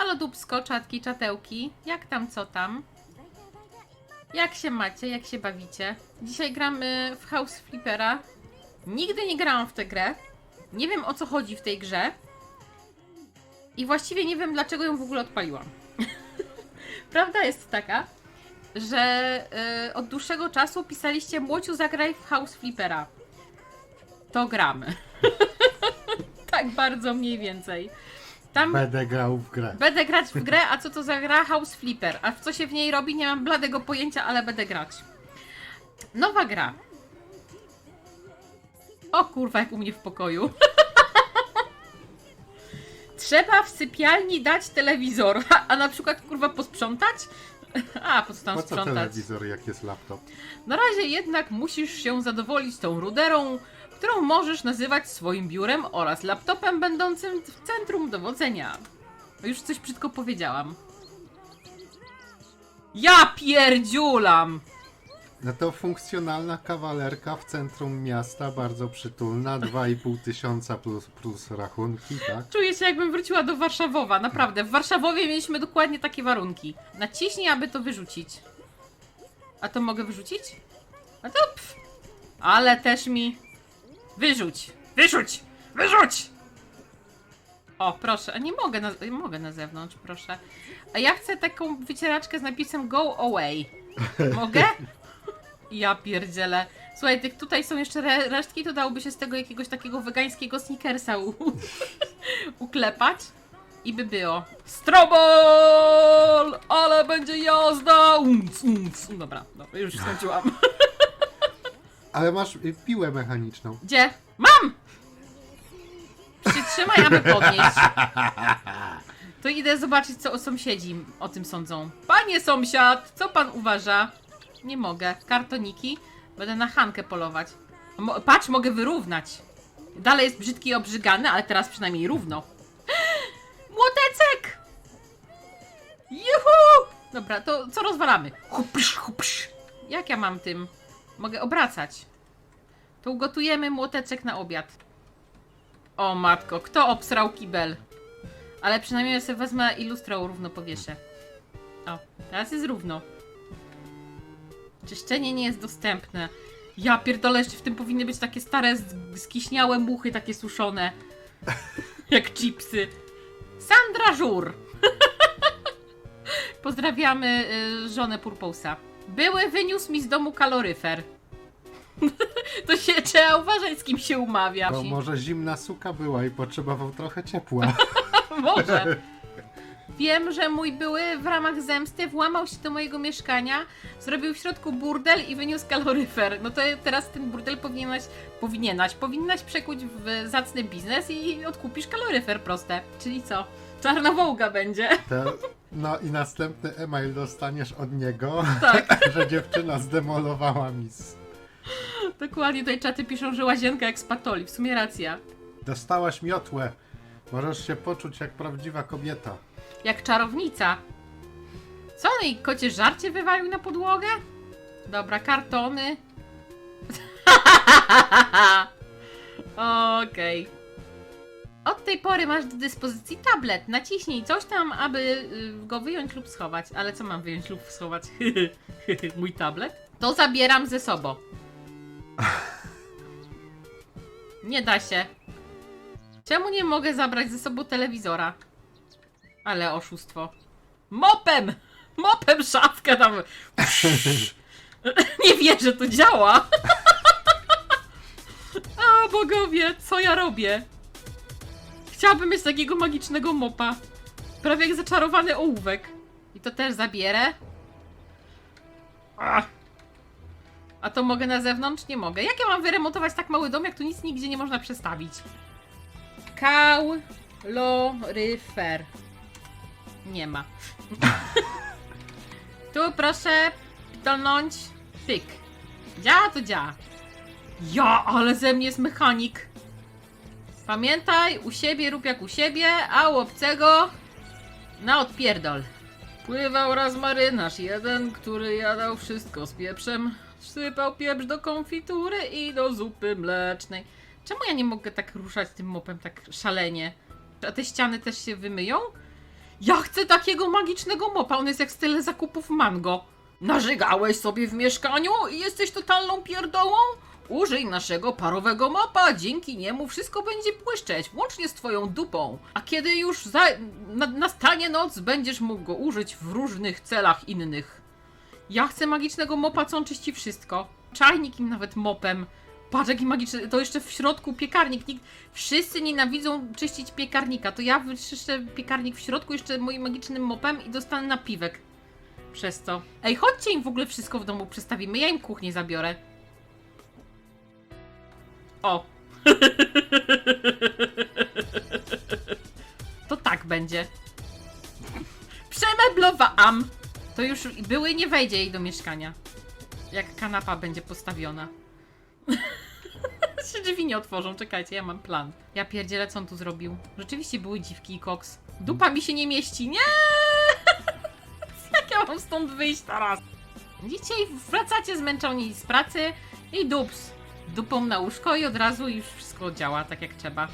Halo dupsko, czatki, czatełki. Jak tam, co tam? Jak się macie, jak się bawicie? Dzisiaj gramy w House Flippera. Nigdy nie grałam w tę grę. Nie wiem o co chodzi w tej grze. I właściwie nie wiem dlaczego ją w ogóle odpaliłam. Prawda jest taka, że y, od dłuższego czasu pisaliście Młociu zagraj w House Flippera. To gramy. tak bardzo mniej więcej. Tam Będę grał w grę. Będę grać w grę, a co to za gra? House Flipper. A w co się w niej robi? Nie mam bladego pojęcia, ale będę grać. Nowa gra. O kurwa, jak u mnie w pokoju. Trzeba w sypialni dać telewizor, a na przykład kurwa posprzątać? A, po co tam Po co sprzątać? telewizor, jak jest laptop? Na razie jednak musisz się zadowolić tą ruderą, którą możesz nazywać swoim biurem oraz laptopem będącym w centrum dowodzenia. Już coś brzydko powiedziałam. Ja pierdziulam! No to funkcjonalna kawalerka w centrum miasta, bardzo przytulna, 2,5 tysiąca plus, plus rachunki, tak? Czuję się jakbym wróciła do Warszawowa, naprawdę. W Warszawowie mieliśmy dokładnie takie warunki. Naciśnij, aby to wyrzucić. A to mogę wyrzucić? A to pff. Ale też mi... Wyrzuć! Wyrzuć! Wyrzuć! O, proszę. A nie mogę na, mogę na zewnątrz, proszę. A ja chcę taką wycieraczkę z napisem go away. Mogę? Ja pierdzielę. Słuchaj, tych tutaj są jeszcze re resztki, to dałoby się z tego jakiegoś takiego wegańskiego sneakersa uklepać i by było Strobol! Ale będzie jazda! Unc, unc. Dobra, dobra, już skończyłam. Ale masz piłę mechaniczną. Gdzie? Mam! Przytrzymaj, aby podnieść. To idę zobaczyć, co sąsiedzi o tym sądzą. Panie sąsiad, co pan uważa? Nie mogę. Kartoniki. Będę na Hankę polować. Mo patrz, mogę wyrównać. Dalej jest brzydki i obrzygany, ale teraz przynajmniej równo. Młotecek! Juhu! Dobra, to co rozwalamy? Hupsz, hupsz. Jak ja mam tym? Mogę obracać. To ugotujemy młoteczek na obiad. O matko, kto obsrał kibel? Ale przynajmniej ja sobie wezmę i lustro równo powieszę. O, teraz jest równo. Czyszczenie nie jest dostępne. Ja pierdolę, jeszcze w tym powinny być takie stare, skiśniałe muchy, takie suszone. Jak chipsy. Sandra Żur. Pozdrawiamy y, żonę Purposa. Były wyniósł mi z domu kaloryfer. To się trzeba uważać, z kim się umawia. Bo może zimna suka była i potrzebował trochę ciepła. Może. Wiem, że mój były w ramach zemsty włamał się do mojego mieszkania, zrobił w środku burdel i wyniósł kaloryfer. No to teraz ten burdel powinieneś, powinieneś, powinnaś przekuć w zacny biznes i odkupisz kaloryfer proste. Czyli co? Czarnowołga będzie. To, no i następny e-mail dostaniesz od niego, Tak, że dziewczyna zdemolowała mi. z- dokładnie tutaj czaty piszą, że łazienka jak z patoli. W sumie racja. Dostałaś miotłę. Możesz się poczuć jak prawdziwa kobieta. Jak czarownica. Co on jej kocie żarcie wywalił na podłogę? Dobra, kartony. Okej. Od tej pory masz do dyspozycji tablet. Naciśnij coś tam, aby y, go wyjąć lub schować. Ale co mam wyjąć lub schować? Mój tablet? To zabieram ze sobą. Nie da się. Czemu nie mogę zabrać ze sobą telewizora? Ale oszustwo. Mopem! Mopem szafkę tam. Nie wierzę, to działa. A bogowie, co ja robię? Chciałabym mieć takiego magicznego mopa. Prawie jak zaczarowany ołówek. I to też zabierę. Ach. A to mogę na zewnątrz? Nie mogę. Jak ja mam wyremontować tak mały dom, jak tu nic nigdzie nie można przestawić? Kaloryfer. Nie ma. tu proszę dolnąć. Pyk. Działa to działa. Ja, ale ze mnie jest mechanik. Pamiętaj, u siebie rób jak u siebie, a u obcego na odpierdol. Pływał raz marynarz jeden, który jadał wszystko z pieprzem. Sypał pieprz do konfitury i do zupy mlecznej. Czemu ja nie mogę tak ruszać tym mopem tak szalenie? A te ściany też się wymyją? Ja chcę takiego magicznego mopa, on jest jak z tyle zakupów mango. Narzegałeś sobie w mieszkaniu i jesteś totalną pierdołą? Użyj naszego parowego mopa, dzięki niemu wszystko będzie błyszczeć, łącznie z twoją dupą. A kiedy już za... na... nastanie noc, będziesz mógł go użyć w różnych celach innych. Ja chcę magicznego mopa, co on czyści wszystko. Czajnik im nawet mopem. Patrz, jaki magiczny. To jeszcze w środku piekarnik. Nikt, wszyscy nienawidzą czyścić piekarnika. To ja wyczyszczę piekarnik w środku jeszcze moim magicznym mopem i dostanę napiwek. Przez to. Ej, chodźcie im w ogóle wszystko w domu przestawimy. Ja im kuchnię zabiorę. O. to tak będzie. Przemeblowałam. To już były nie wejdzie jej do mieszkania. Jak kanapa będzie postawiona. się drzwi nie otworzą, czekajcie, ja mam plan. Ja pierdzielę, co on tu zrobił. Rzeczywiście były dziwki i koks. Dupa mi się nie mieści, nie! Jak ja mam stąd wyjść teraz? Dzisiaj wracacie zmęczeni z pracy i dups. Dupą na łóżko i od razu już wszystko działa tak jak trzeba.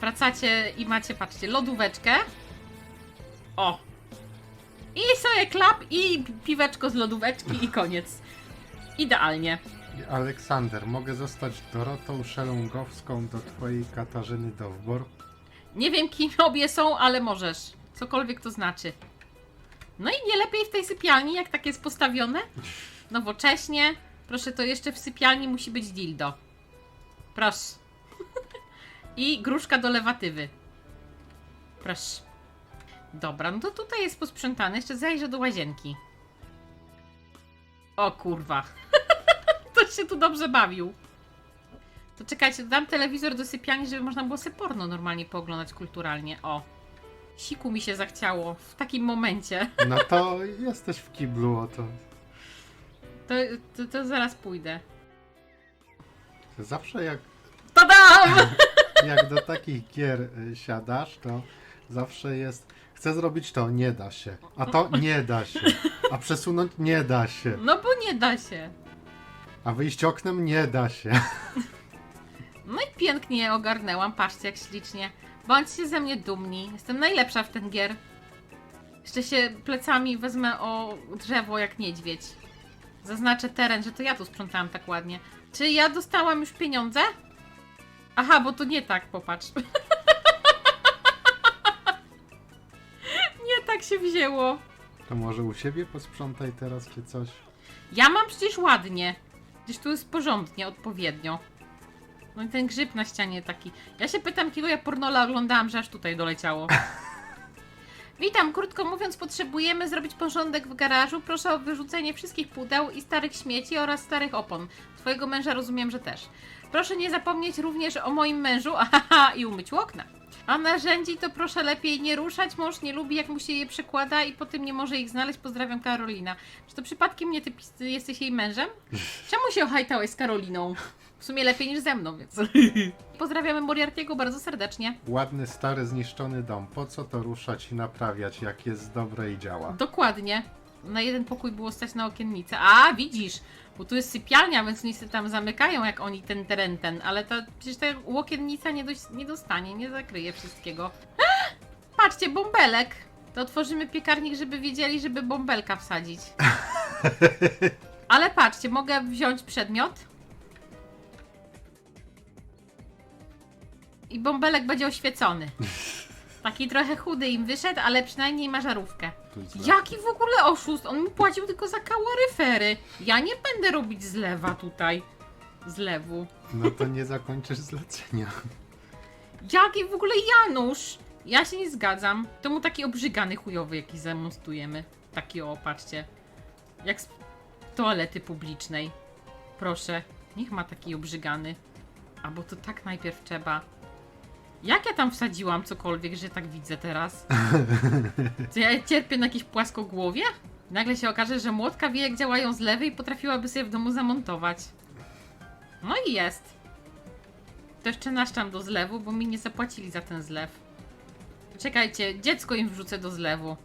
Wracacie i macie, patrzcie, lodóweczkę. O! I sobie klap i pi- piweczko z lodóweczki i koniec. Idealnie. Aleksander, mogę zostać Dorotą Szelongowską do twojej Katarzyny Dowbor? Nie wiem, kim obie są, ale możesz. Cokolwiek to znaczy. No i nie lepiej w tej sypialni, jak tak jest postawione? Nowocześnie. Proszę, to jeszcze w sypialni musi być dildo. Proszę. I gruszka do lewatywy. Proszę. Dobra, no to tutaj jest posprzątane. Jeszcze zajrzę do łazienki. O kurwa. to się tu dobrze bawił. To czekajcie, dam telewizor do sypialni, żeby można było sobie porno normalnie pooglądać kulturalnie. O. Siku mi się zachciało w takim momencie. No to jesteś w kiblu, o to. To, to, to zaraz pójdę. Zawsze jak, Tadam! jak do takich gier y, siadasz, to zawsze jest. Chcę zrobić to, nie da się. A to nie da się. A przesunąć nie da się. No bo nie da się. A wyjść oknem nie da się. No i pięknie ogarnęłam. Patrzcie, jak ślicznie. Bądźcie ze mnie dumni. Jestem najlepsza w ten gier. Jeszcze się plecami wezmę o drzewo jak niedźwiedź. Zaznaczę teren, że to ja tu sprzątałam tak ładnie. Czy ja dostałam już pieniądze? Aha, bo to nie tak, popatrz. nie tak się wzięło. To może u siebie posprzątaj teraz czy coś? Ja mam przecież ładnie. Gdzieś tu jest porządnie, odpowiednio. No i ten grzyb na ścianie taki. Ja się pytam, jakiego ja pornola oglądałam, że aż tutaj doleciało. Witam, krótko mówiąc, potrzebujemy zrobić porządek w garażu. Proszę o wyrzucenie wszystkich pudeł i starych śmieci oraz starych opon. Twojego męża rozumiem, że też. Proszę nie zapomnieć również o moim mężu, ahaha, i umyć okna. A narzędzi to proszę lepiej nie ruszać. Mąż nie lubi, jak mu się je przekłada i potem nie może ich znaleźć. Pozdrawiam, Karolina. Czy to przypadkiem nie ty jesteś jej mężem? Czemu się ohajtałeś z Karoliną? W sumie lepiej niż ze mną, więc. Pozdrawiamy Moriartiego bardzo serdecznie. Ładny, stary, zniszczony dom. Po co to ruszać i naprawiać, jak jest dobre i działa? Dokładnie. Na jeden pokój było stać na okiennicę. A, widzisz, bo tu jest sypialnia, więc oni się tam zamykają, jak oni ten teren ten, ale to przecież ta łokienica nie, dość, nie dostanie, nie zakryje wszystkiego. Patrzcie, bąbelek! To otworzymy piekarnik, żeby wiedzieli, żeby bąbelka wsadzić. Ale patrzcie, mogę wziąć przedmiot. I bąbelek będzie oświecony. Taki trochę chudy im wyszedł, ale przynajmniej ma żarówkę. Jaki w ogóle oszust? On mi płacił tylko za kaloryfery. Ja nie będę robić zlewa tutaj. Zlewu. No to nie zakończysz zlecenia. Jaki w ogóle Janusz? Ja się nie zgadzam. To mu taki obrzygany chujowy jakiś zamonstrujemy. Taki o, patrzcie. Jak z toalety publicznej. Proszę, niech ma taki obrzygany. A bo to tak najpierw trzeba. Jak ja tam wsadziłam cokolwiek, że tak widzę teraz? Co ja cierpię na jakieś płaskogłowie? Nagle się okaże, że młotka wie jak działają zlewy i potrafiłaby sobie w domu zamontować. No i jest. To jeszcze naszczam do zlewu, bo mi nie zapłacili za ten zlew. Czekajcie, dziecko im wrzucę do zlewu.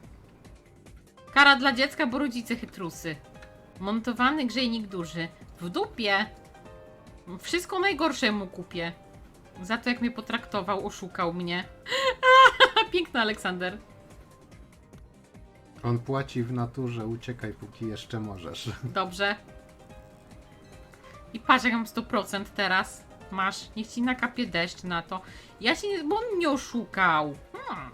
Kara dla dziecka, bo rodzice chytrusy. Montowany grzejnik duży. W dupie. Wszystko najgorsze mu kupię. Za to jak mnie potraktował, oszukał mnie. Piękny Aleksander. On płaci w naturze, uciekaj póki jeszcze możesz. Dobrze. I patrz, jak mam 100% teraz. Masz, niech ci nakapie deszcz na to. Ja się nie, bo on mnie oszukał. Hmm.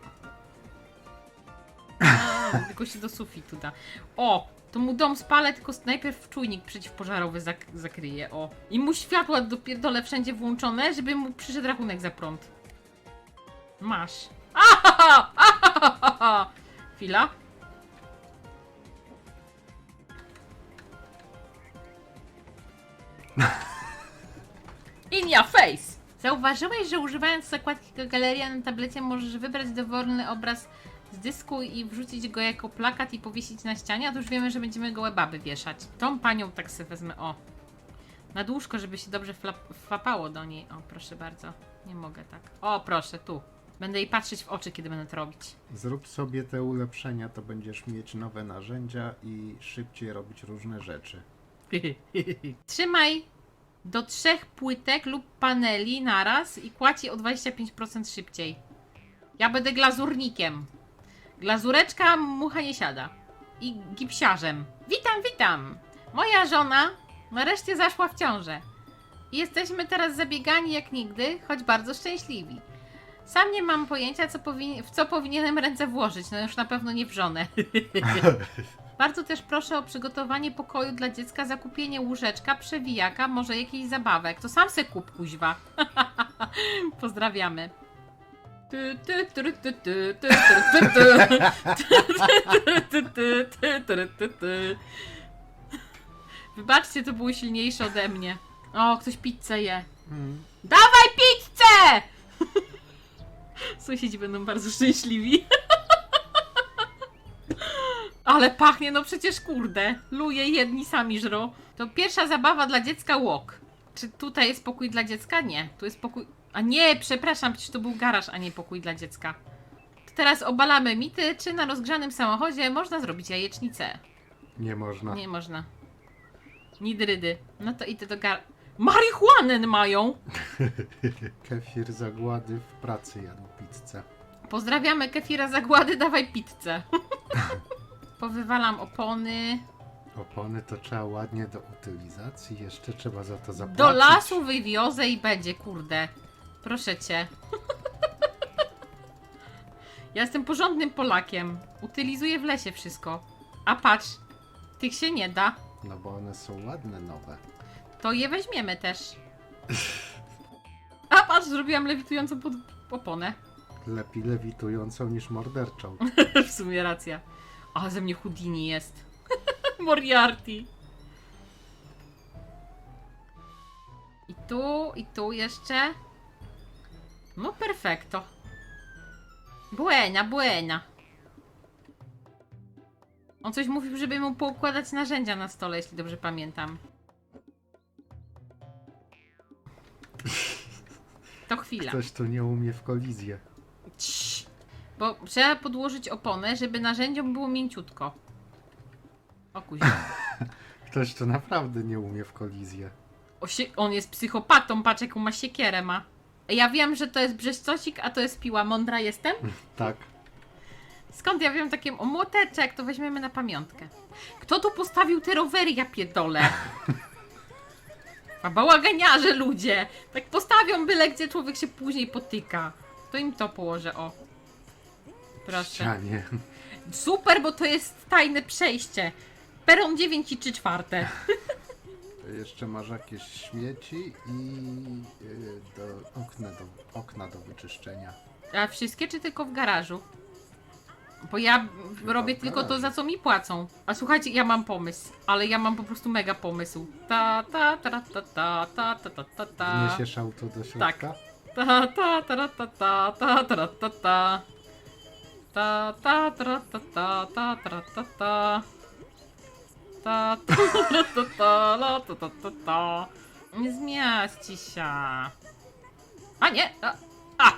A, tylko się do sufitu da. O, to mu dom spalę, tylko najpierw czujnik przeciwpożarowy zak zakryje. O. I mu światła dopierdolę wszędzie włączone, żeby mu przyszedł rachunek za prąd. Masz. Ahaha! Ahaha! Chwila. In your face! Zauważyłeś, że używając zakładki Galeria na tablecie możesz wybrać dowolny obraz z dysku i wrzucić go jako plakat i powiesić na ścianie, a to już wiemy, że będziemy go łebaby wieszać. Tą panią tak sobie wezmę, o. Na dłużko, żeby się dobrze flapało do niej. O, proszę bardzo. Nie mogę tak. O, proszę, tu. Będę jej patrzeć w oczy, kiedy będę to robić. Zrób sobie te ulepszenia, to będziesz mieć nowe narzędzia i szybciej robić różne rzeczy. Trzymaj do trzech płytek lub paneli naraz i kładź je o 25% szybciej. Ja będę glazurnikiem. Glazureczka mucha nie siada. I gipsiarzem. Witam, witam! Moja żona nareszcie zaszła w ciążę. Jesteśmy teraz zabiegani jak nigdy, choć bardzo szczęśliwi. Sam nie mam pojęcia, co powin- w co powinienem ręce włożyć. No już na pewno nie w żonę. Bardzo też proszę o przygotowanie pokoju dla dziecka, zakupienie łóżeczka, przewijaka, może jakichś zabawek. To sam se kup, kuźwa. Pozdrawiamy. Ty, ty, ty, ty, ty, ty, ty, ty, ty. Ty, ty, ty, ty, ty, ty. Wybaczcie, to było silniejsze ode mnie. O, ktoś pizzę je. Mm. Dawaj pizzę! Sąsiedzi będą bardzo szczęśliwi. Ale pachnie, no przecież kurde. Luje jedni sami żro. To pierwsza zabawa dla dziecka walk. Czy tutaj jest pokój dla dziecka? Nie. Tu jest pokój... A nie, przepraszam, przecież to był garaż, a nie pokój dla dziecka. To teraz obalamy mity, czy na rozgrzanym samochodzie można zrobić jajecznicę. Nie można. Nie można. Nidrydy. No to idę do gar... Marihuanę mają! Kefir zagłady w pracy jadł pizzę. Pozdrawiamy Kefira Zagłady, dawaj pizzę. Powywalam opony. Opony to trzeba ładnie do utylizacji, jeszcze trzeba za to zapłacić. Do lasu wywiozę i będzie, kurde. Proszę cię. Ja jestem porządnym Polakiem. Utylizuję w lesie wszystko. A patrz, tych się nie da. No bo one są ładne, nowe. To je weźmiemy też. A patrz, zrobiłam lewitującą pod oponę. Lepiej lewitującą niż morderczą. w sumie racja. A ze mnie Houdini jest. Moriarty. I tu, i tu jeszcze. No perfekto. Buena, buena. On coś mówił, żeby mu poukładać narzędzia na stole, jeśli dobrze pamiętam. To chwila. Ktoś tu nie umie w kolizję. Cii. Bo trzeba podłożyć oponę, żeby narzędziom było mięciutko. O kuźwa. Ktoś tu naprawdę nie umie w kolizję. O sie- on jest psychopatą, patrz jaką ma siekierę ma. Ja wiem, że to jest brzeszcocik, a to jest piła. Mądra jestem? Tak. Skąd ja wiem takie... O, młoteczek, to weźmiemy na pamiątkę. Kto tu postawił te rowery, ja pierdolę? A bałaganiarze ludzie! Tak postawią byle gdzie człowiek się później potyka. To im to położę, o. Proszę. Ścianie. Super, bo to jest tajne przejście. Peron 9 i 3 czwarte. Jeszcze masz jakieś śmieci i yy, do, okna, do, okna do wyczyszczenia. A wszystkie czy tylko w garażu? Bo ja robię w tylko to, garażu. za co mi płacą. A słuchajcie, ja mam pomysł. Ale ja mam po prostu mega pomysł. Ta ta ta ta ta ta ta ta ta ta Wniesiesz auto do środka? Ta ta ta ta ta ta ta ta ta ta ta ta ta ta ta ta ta ta ta ta ta ta ta la, ta ta ta ta Nie zmiaści się. A nie! A! a.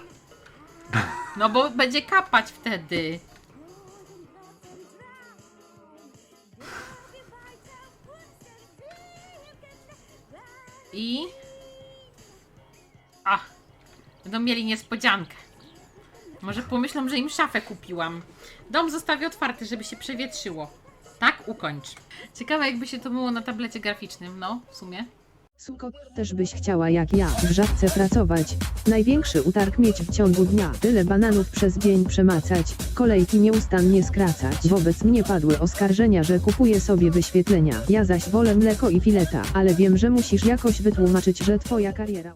No bo będzie kapać wtedy. I... A! Będą mieli niespodziankę. Może pomyślą, że im szafę kupiłam. Dom zostawię otwarty, żeby się przewietrzyło. Tak, ukończ. Ciekawe, jakby się to było na tablecie graficznym, no, w sumie. Suko, też byś chciała jak ja w żabce pracować. Największy utarg mieć w ciągu dnia. Tyle bananów przez dzień przemacać. Kolejki nieustannie skracać. Wobec mnie padły oskarżenia, że kupuję sobie wyświetlenia. Ja zaś wolę mleko i fileta. Ale wiem, że musisz jakoś wytłumaczyć, że twoja kariera...